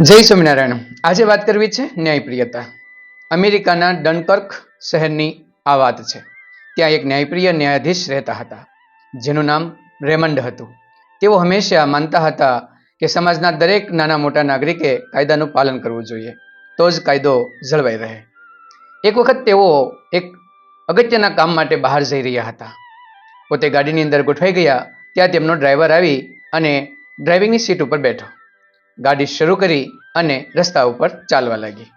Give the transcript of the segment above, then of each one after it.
જય સ્વામિનારાયણ. આજે વાત કરવી છે ન્યાયપ્રિયતા. અમેરિકાના ડનકર્ક શહેરની આ વાત છે. ત્યાં એક ન્યાયપ્રિય ન્યાયાધીશ રહેતા હતા. જેનું નામ રેમંડ હતું. તેઓ હંમેશા માનતા હતા કે સમાજના દરેક નાના મોટા નાગરિકે કાયદાનું પાલન કરવું જોઈએ. તો જ કાયદો જળવાઈ રહે. એક વખત તેઓ એક અગત્યના કામ માટે બહાર જઈ રહ્યા હતા. પોતે ગાડીની અંદર ગોઠવાઈ ગયા. ત્યાં તેમનો ડ્રાઈવર આવી અને ડ્રાઇવિંગની સીટ ઉપર બેઠો. ગાડી શરૂ કરી અને રસ્તા ઉપર ચાલવા લાગી.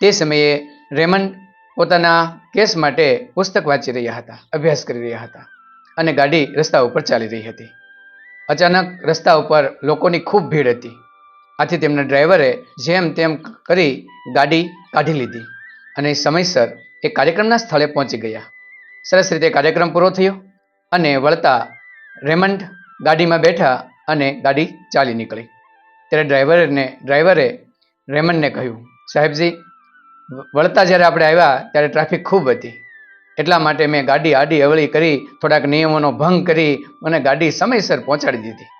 તે સમયે રેમન્ડ પોતાના કેસ માટે પુસ્તક વાંચી રહ્યા હતા, અભ્યાસ કરી રહ્યા હતા અને ગાડી રસ્તા ઉપર ચાલી રહી હતી. અચાનક રસ્તા ઉપર લોકોની ખૂબ ભીડ હતી. આથી તેમના ડ્રાઈવરે જેમ તેમ કરી ગાડી કાઢી લીધી અને સમયસર એ કાર્યક્રમના સ્થળે પહોંચી ગયા. સરસ રીતે કાર્યક્રમ પૂરો થયો અને વળતા રેમન્ડ ગાડીમાં બેઠા અને ગાડી ચાલી નીકળી. ત્યારે ડ્રાઈવરને ડ્રાઈવરે રેમનને કહ્યું, સાહેબજી વળતા જ્યારે આપણે આવ્યા ત્યારે ટ્રાફિક ખૂબ હતી. એટલા માટે મેં ગાડી આડી અવળી કરી, થોડાક નિયમોનો ભંગ કરી અને ગાડી સમયસર પહોંચાડી દીધી.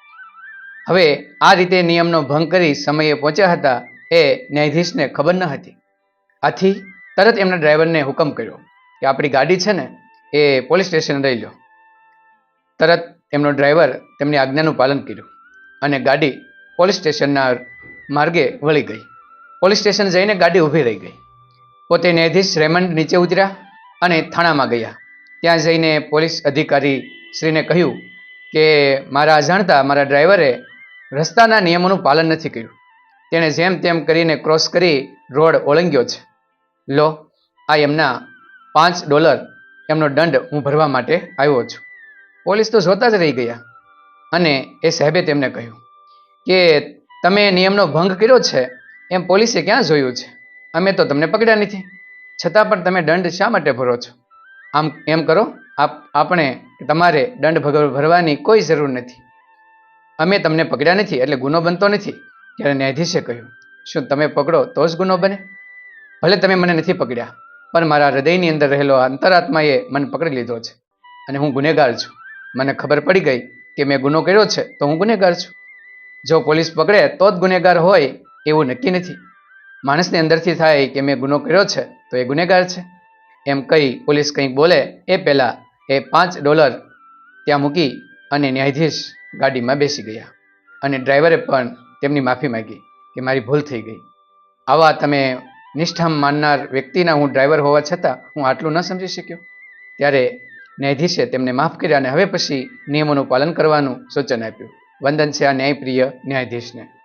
હવે આ રીતે નિયમનો ભંગ કરી સમયે પહોંચ્યા હતા એ ન્યાયાધીશને ખબર ન હતી. આથી તરત એમના ડ્રાઈવરને હુકમ કર્યો કે આપણી ગાડી છે ને એ પોલીસ સ્ટેશન લઈ લો. તરત એમનો ડ્રાઈવર તેમની આજ્ઞાનું પાલન કર્યું અને ગાડી પોલીસ સ્ટેશનના માર્ગે વળી ગઈ. પોલીસ સ્ટેશન જઈને ગાડી ઊભી રહી ગઈ. પોતે ન્યાયાધીશ રેમન્ડ નીચે ઉતર્યા અને થાણામાં ગયા. ત્યાં જઈને પોલીસ અધિકારી શ્રીને કહ્યું કે મારા અજાણતા, મારા ડ્રાઈવરે રસ્તાના નિયમોનું પાલન નથી કર્યું. તેણે જેમ તેમ કરીને ક્રોસ કરી રોડ ઓળંગ્યો છે. લો, આ એમના પાંચ ડોલર એમનો દંડ હું ભરવા માટે આવ્યો છું. પોલીસ તો જોતા જ રહી ગયા અને એ સાહેબે તેમને કહ્યું કે તમે નિયમનો ભંગ કર્યો છે, એમ પોલીસે ક્યાં જોયું છે? અમે તો તમને પકડ્યા નથી. છતાં પણ તમે દંડ શા માટે ભરો છો? આમ એમ કરો, આપ, આપણે તમારે દંડ ભરવાની કોઈ જરૂર નથી. અમે તમને પકડ્યા નથી એટલે ગુનો બનતો નથી, ત્યારે ન્યાયાધીશે કહ્યું, શું તમે પકડો તો જ ગુનો બને? ભલે તમે મને નથી પકડ્યા, પણ મારા હૃદયની અંદર રહેલો અંતરાત્માએ મને પકડી લીધો છે. અને હું ગુનેગાર છું. મને ખબર પડી ગઈ કે મેં ગુનો કર્યો છે, તો હું ગુનેગાર છું. જો પોલીસ પકડે, તો જ ગુનેગાર હોય એવું નક્કી નથી. માણસની અંદરથી થાય કે મેં ગુનો કર્યો છે, તો એ ગુનેગાર છે. એમ કહી પોલીસ કંઈક બોલે, એ પહેલાં એ પાંચ ડોલર ત્યાં મૂકી અને ન્યાયાધીશ ગાડીમાં બેસી ગયા. અને ડ્રાઈવરે પણ તેમની માફી માગી કે મારી ભૂલ થઈ ગઈ. આવા તમે નિષ્ઠામ માનનાર વ્યક્તિના હું ડ્રાઈવર હોવા છતાં હું આટલું ન સમજી શક્યો. ત્યારે ન્યાયાધીશે તેમને માફ કર્યા અને હવે પછી નિયમોનું પાલન કરવાનું સૂચન આપ્યું. વંદન છે આ ન્યાયપ્રિય ન્યાયાધીશને.